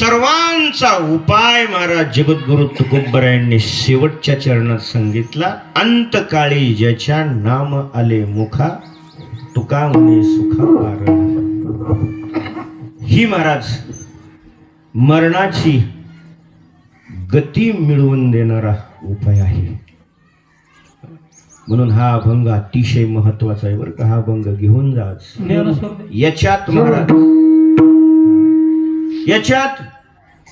सर्वांचा उपाय महाराज जगद्गुरु तुकोबरायांनी शेवटच्या चरणात सांगितला अंतकाळी ज्याच्या नाम आले मुखा तुका सुखा ही महाराज मरणाची गती मिळवून देणारा उपाय आहे. म्हणून हा अभंग अतिशय महत्त्वाचा आहे बरं का. हा अभंग घेऊन जाच याच्यात महाराज याच्यात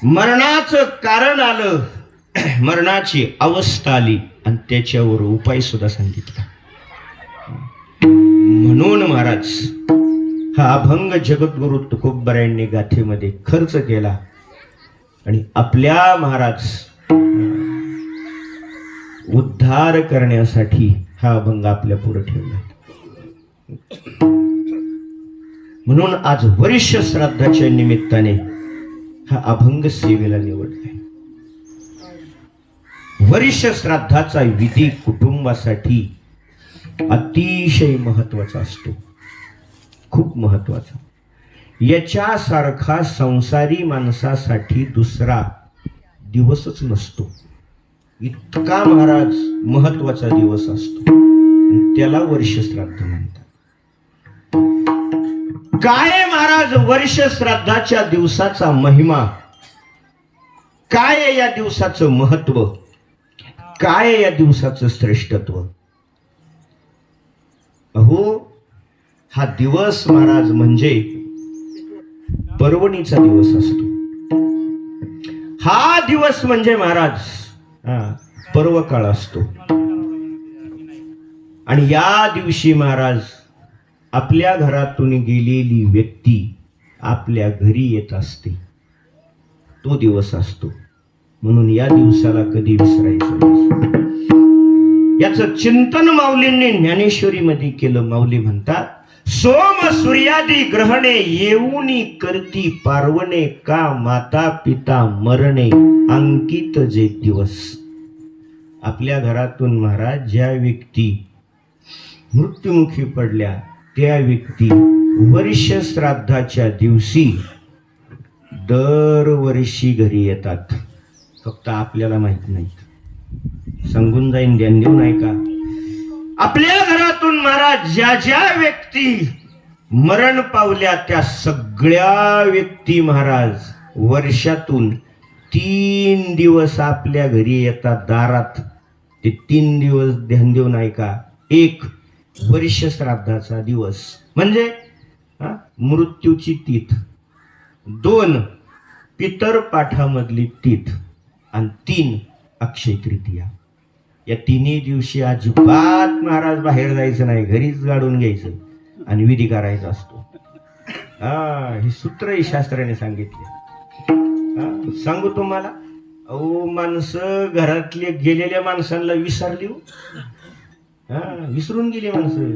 मरणाचं कारण आलं. मरणाची अवस्था आली. आणि त्याच्यावर उपाय सुद्धा सांगितला. म्हणून महाराज हा अभंग जगद्गुरु तुकोबरायांनी गाथेमध्ये खर्च केला. आणि आपल्या महाराज उद्धार करण्यासाठी हा अभंग आपल्या पुढे ठेवला. म्हणून आज वरिष्ठ श्राद्धाच्या निमित्ताने हा अभंग सेवेला निवडलाय. वर्ष श्राद्धाचा विधी कुटुंबासाठी अतिशय महत्त्वाचा असतो. खूप महत्त्वाचा याच्यासारखा संसारी माणसासाठी दुसरा दिवसच नसतो. इतका महाराज महत्त्वाचा दिवस असतो. त्याला वर्ष श्राद्ध म्हणतात. काय महाराज वर्ष श्राद्धाच्या दिवसाचा महिमा? काय या दिवसाचं महत्त्व? काय या दिवसाचं श्रेष्ठत्व? अहो हा दिवस महाराज म्हणजे पर्वणीचा दिवस असतो. हा दिवस म्हणजे महाराज हा, पर्व काळ असतो. आणि या दिवशी महाराज आपल्या घरातून गेलेली व्यक्ती आपल्या घरी येत असते. तो दिवस असतो. म्हणून या दिवसाला कधी विसरायचं याचं चिंतन माऊलींनी ज्ञानेश्वरीमध्ये केलं. माऊली म्हणतात सोम सूर्यादी ग्रहणे येऊनी करती पार्वणे का माता पिता मरणे अंकित जे दिवस. आपल्या घरातून महाराज ज्या व्यक्ती मृत्युमुखी पडल्या त्या व्यक्ती वर्ष श्राद्धाच्या दिवशी दरवर्षी घरी येतात. फक्त आपल्याला माहीत नाही सांगून जाईन ध्यान देऊ नाही का आपल्या घरातून महाराज ज्या ज्या व्यक्ती मरण पावल्या त्या सगळ्या व्यक्ती महाराज वर्षातून तीन दिवस आपल्या घरी येतात दारात. ते तीन दिवस ध्यान देऊ नाही का एक वरिष्य श्राद्धाचा दिवस. म्हणजे हा, मृत्यूची तीथ. दोन पितर पाठामधली तीथ. आणि तीन अक्षय तृतीया. या तिन्ही दिवशी अजिबात महाराज बाहेर जायचं नाही. घरीच गाडून घ्यायचं आणि विधी करायचा असतो. हा हे सूत्रही शास्त्राने सांगितले. सांगू तुम्हाला? अहो माणसं घरातले गेलेल्या माणसांना विसरली हो. हा विसरून गेली माणसं.